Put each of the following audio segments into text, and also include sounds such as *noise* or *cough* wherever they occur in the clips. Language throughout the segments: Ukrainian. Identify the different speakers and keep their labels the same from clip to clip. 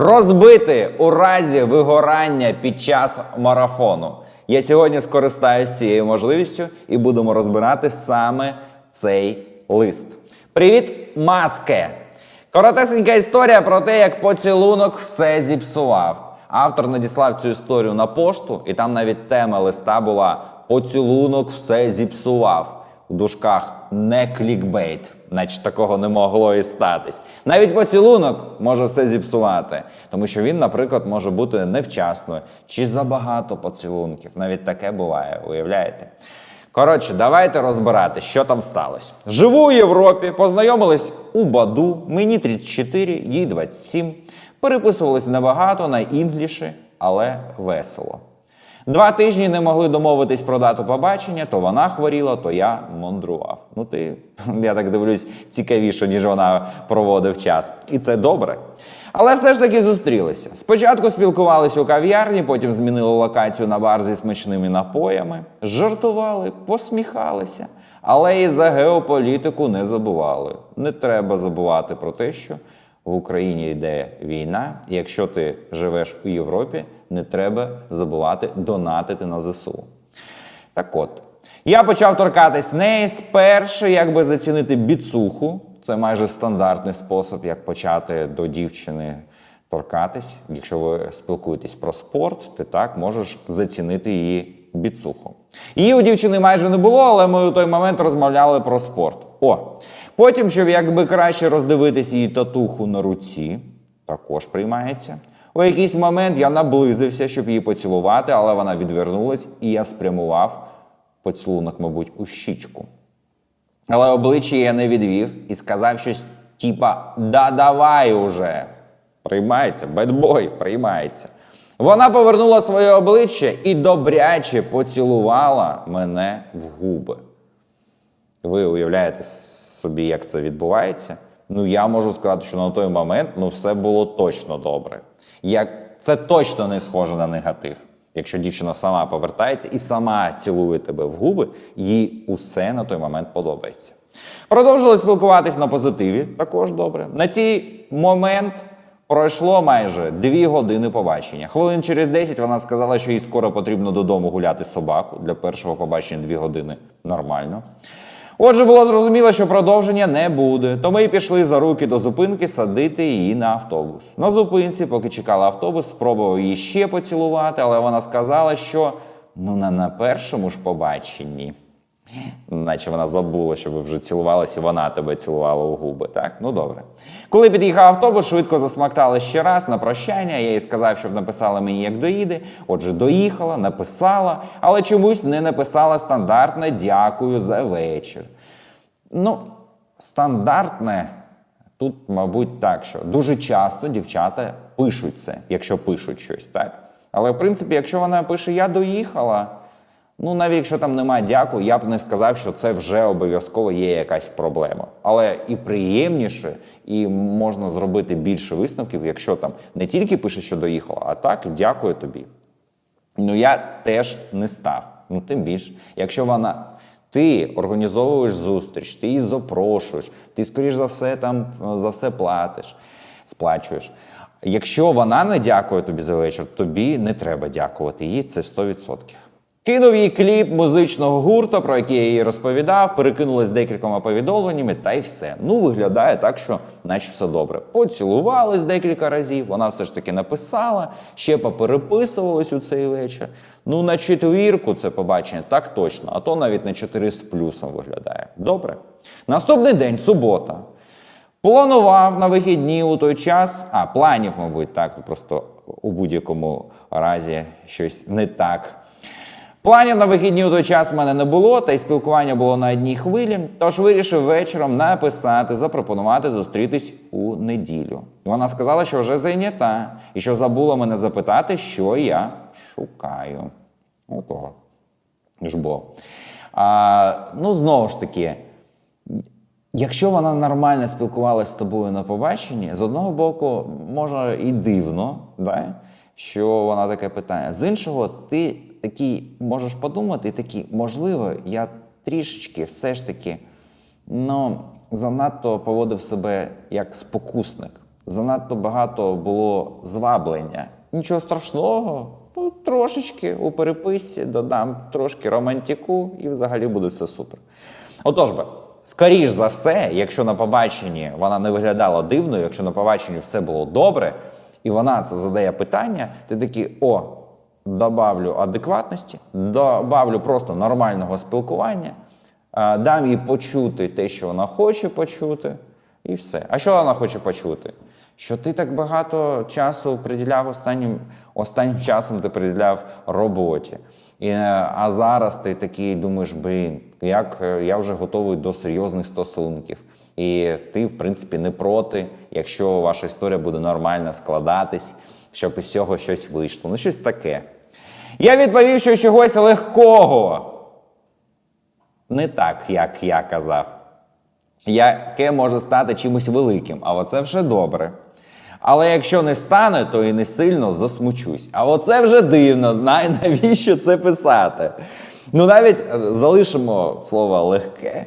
Speaker 1: Розбити у разі вигорання під час марафону. Я сьогодні скористаюсь цією можливістю і будемо розбирати саме цей лист. Привіт, маске! Коротесенька історія про те, як поцілунок все зіпсував. Автор надіслав цю історію на пошту, і там навіть тема листа була Поцілунок все зіпсував. У дужках не клікбейт, наче такого не могло і статись. Навіть поцілунок може все зіпсувати, тому що він, наприклад, може бути невчасною чи забагато поцілунків. Навіть таке буває, уявляєте? Коротше, давайте розбирати, що там сталося. Живу у Європі, познайомились у Баду, мені 34, їй 27. Переписувались небагато на інгліші, але весело. Два тижні не могли домовитись про дату побачення, то вона хворіла, то я мандрував. Ну ти, *laughs* я так дивлюсь, цікавіше, ніж вона проводив час. І це добре. Але все ж таки зустрілися. Спочатку спілкувалися у кав'ярні, потім змінили локацію на бар зі смачними напоями, жартували, посміхалися. Але і за геополітику не забували. Не треба забувати про те, що в Україні йде війна, і якщо ти живеш у Європі, не треба забувати донатити на ЗСУ. Так от, я почав торкатись неї спершу, якби зацінити біцуху. Це майже стандартний спосіб, як почати до дівчини торкатись. Якщо ви спілкуєтесь про спорт, ти так можеш зацінити її біцуху. Її у дівчини майже не було, але ми у той момент розмовляли про спорт. О, потім, щоб якби краще роздивитись її татуху на руці, також приймається. У якийсь момент я наблизився, щоб її поцілувати, але вона відвернулась, і я спрямував поцілунок, мабуть, у щічку. Але обличчя я не відвів і сказав щось типа Да давай уже. Приймається, бедбой, приймається. Вона повернула своє обличчя і добряче поцілувала мене в губи. Ви уявляєте собі, як це відбувається? Ну, я можу сказати, що на той момент ну, все було точно добре. Як... Це точно не схоже на негатив. Якщо дівчина сама повертається і сама цілує тебе в губи, їй усе на той момент подобається. Продовжили спілкуватись на позитиві, також добре. На цей момент пройшло майже дві години побачення. Хвилин через 10 вона сказала, що їй скоро потрібно додому гуляти собаку. Для першого побачення дві години нормально. Отже, було зрозуміло, що продовження не буде. То ми й пішли за руки до зупинки садити її на автобус. На зупинці, поки чекала автобус, спробував її ще поцілувати, але вона сказала, що ну не на першому ж побаченні. Наче вона забула, що ви вже цілувалися, і вона тебе цілувала у губи. Так, ну добре. Коли під'їхав автобус, швидко засмактали ще раз на прощання. Я їй сказав, щоб написала мені, як доїде. Отже, доїхала, написала, але чомусь не написала стандартне дякую за вечір. Ну, стандартне тут, мабуть, так, що дуже часто дівчата пишуть це, якщо пишуть щось, так? Але в принципі, якщо вона пише Я доїхала. Ну, навіть якщо там немає дякую, я б не сказав, що це вже обов'язково є якась проблема. Але і приємніше, і можна зробити більше висновків, якщо там не тільки пише, що доїхала, а так дякую тобі. Ну я теж не став. Ну, тим більше, якщо вона. Ти організовуєш зустріч, ти її запрошуєш, ти, скоріш за все, там за все платиш, сплачуєш. Якщо вона не дякує тобі за вечір, тобі не треба дякувати їй, це 100%. Кинув їй кліп музичного гурту, про який я їй розповідав, перекинулись декількома повідомленнями, та й все. Ну, виглядає так, що наче все добре. Поцілувались декілька разів, вона все ж таки написала, ще попереписувались у цей вечір. Ну, на четвірку це побачення так точно, а то навіть на 4 з плюсом виглядає. Добре. Наступний день, субота. Планував на вихідні у той час, а планів, мабуть, так, просто у будь-якому разі щось не так. Планів на вихідні у той час в мене не було, та й спілкування було на одній хвилі. Тож вирішив вечором написати, запропонувати зустрітись у неділю. Вона сказала, що вже зайнята, і що забула мене запитати, що я шукаю. Отого. ж бо. А, ну, знову ж таки, Якщо вона нормально спілкувалася з тобою на побаченні, з одного боку, може і дивно, да? що вона таке питає. З іншого, ти такий можеш подумати, такий, можливо, я трішечки все ж таки ну, занадто поводив себе як спокусник. занадто багато було зваблення. Нічого страшного, ну, трошечки у переписці додам трошки романтику і взагалі буде все супер. Отож би, скоріш за все, якщо на побаченні вона не виглядала дивною, якщо на побаченні все було добре, і вона це задає питання, ти такий, о, добавлю адекватності, добавлю просто нормального спілкування, дам їй почути те, що вона хоче почути, і все. А що вона хоче почути? Що ти так багато часу приділяв останнім, останнім часом ти приділяв роботі. І, е, а зараз ти такий думаєш, блін, як е, я вже готовий до серйозних стосунків. І ти, в принципі, не проти, якщо ваша історія буде нормально складатись, щоб із цього щось вийшло. Ну, щось таке. Я відповів, що чогось легкого. Не так, як я казав. Яке може стати чимось великим, а оце вже добре. Але якщо не стане, то і не сильно засмучусь. А оце вже дивно, знай, *laughs* навіщо це писати. Ну, навіть е, залишимо слово легке.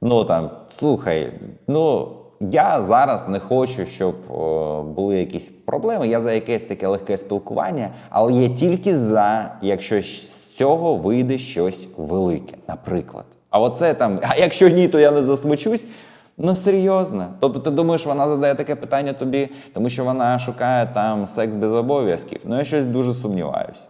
Speaker 1: Ну там, слухай, ну я зараз не хочу, щоб о, були якісь проблеми. Я за якесь таке легке спілкування, але я тільки за, якщо з цього вийде щось велике, наприклад. А оце там, а якщо ні, то я не засмучусь. Ну серйозно. Тобто ти думаєш, вона задає таке питання тобі, тому що вона шукає там секс без обов'язків. Ну я щось дуже сумніваюся.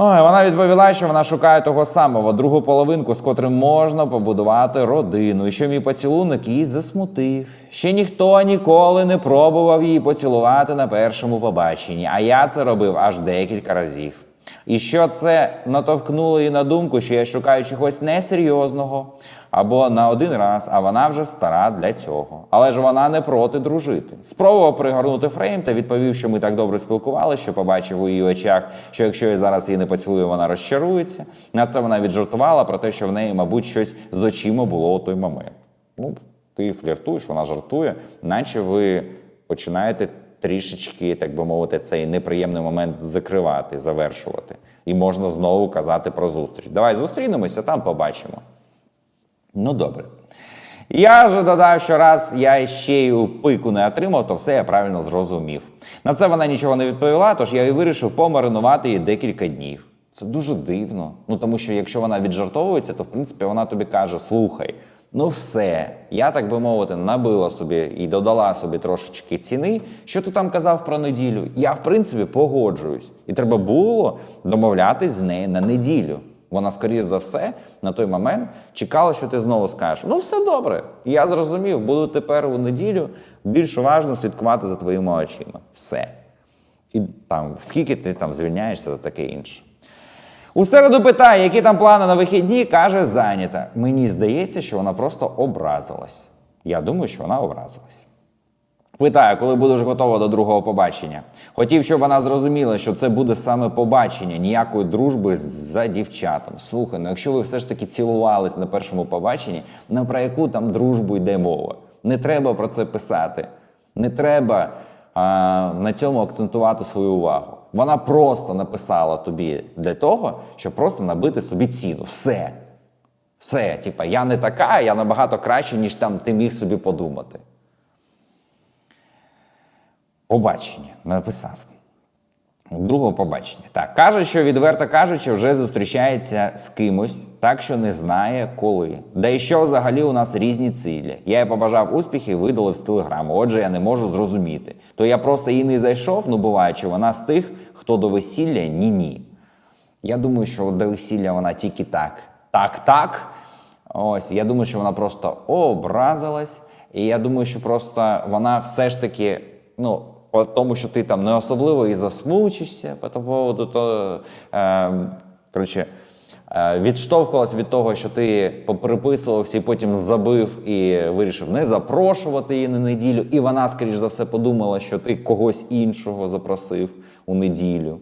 Speaker 1: Ой, вона відповіла, що вона шукає того самого, другу половинку, з котрим можна побудувати родину, і що мій поцілунок її засмутив. Ще ніхто ніколи не пробував її поцілувати на першому побаченні, а я це робив аж декілька разів. І що це натовкнуло її на думку, що я шукаю чогось несерйозного або на один раз, а вона вже стара для цього. Але ж вона не проти дружити. Спробував пригорнути фрейм та відповів, що ми так добре спілкувалися, що побачив у її очах, що якщо я зараз її не поцілую, вона розчарується. На це вона віджартувала про те, що в неї, мабуть, щось з очима було у той момент. Ну, ти фліртуєш, вона жартує, наче ви починаєте трішечки, так би мовити, цей неприємний момент закривати, завершувати. І можна знову казати про зустріч. Давай зустрінемося, там побачимо. Ну, добре. Я вже додав, що раз я ще й пику не отримав, то все я правильно зрозумів. На це вона нічого не відповіла, тож я і вирішив помаринувати її декілька днів. Це дуже дивно. Ну тому що якщо вона віджартовується, то в принципі вона тобі каже: слухай, ну все, я так би мовити, набила собі і додала собі трошечки ціни. Що ти там казав про неділю? Я в принципі погоджуюсь. І треба було домовлятись з нею на неділю. Вона, скоріш за все, на той момент чекала, що ти знову скажеш: ну, все добре, я зрозумів, буду тепер у неділю більш уважно слідкувати за твоїми очима. Все. І там, скільки ти там звільняєшся та таке інше. У середу питає, які там плани на вихідні, каже, зайнята. Мені здається, що вона просто образилась. Я думаю, що вона образилась. Питаю, коли будеш готова до другого побачення. Хотів, щоб вона зрозуміла, що це буде саме побачення, ніякої дружби за дівчатом. Слухай, ну якщо ви все ж таки цілувались на першому побаченні, ну про яку там дружбу йде мова? Не треба про це писати. Не треба а, на цьому акцентувати свою увагу. Вона просто написала тобі для того, щоб просто набити собі ціну. Все. Все, типа, я не така, я набагато краще, ніж там ти міг собі подумати. Побачення написав. Другого побачення. Так, каже, що відверто кажучи, вже зустрічається з кимось, так що не знає коли. Да і що взагалі у нас різні цілі. Я їй побажав успіхів, видалив з телеграму. Отже, я не можу зрозуміти. То я просто їй не зайшов, ну буває, чи вона з тих, хто до весілля ні-ні. Я думаю, що до весілля вона тільки так. Так, так. Ось, я думаю, що вона просто образилась. І я думаю, що просто вона все ж таки, ну, по тому, що ти там не особливо і засмучишся по тому поводу, то е, коротше, е, відштовхувалась від того, що ти поприписувався і потім забив і вирішив не запрошувати її на неділю. І вона, скоріш за все, подумала, що ти когось іншого запросив у неділю.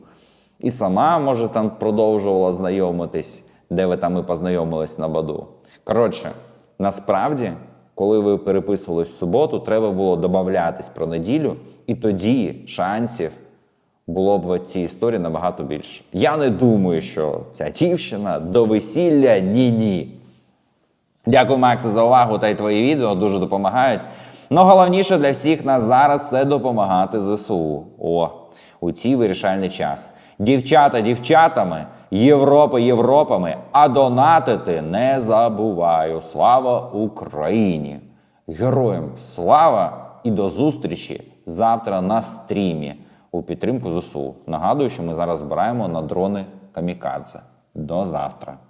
Speaker 1: І сама, може, там продовжувала знайомитись, де ви там і познайомились на баду. Коротше, насправді, коли ви переписувались в суботу, треба було домовлятись про неділю, і тоді шансів було б в цій історії набагато більше. Я не думаю, що ця дівчина до весілля ні-ні. Дякую, Максе, за увагу та й твої відео дуже допомагають. Ну головніше для всіх нас зараз це допомагати ЗСУ. О, у цій вирішальний час. Дівчата дівчатами, Європа Європами, а донатити не забуваю. Слава Україні! Героям слава і до зустрічі завтра на стрімі у підтримку ЗСУ. Нагадую, що ми зараз збираємо на дрони Камікадзе. До завтра.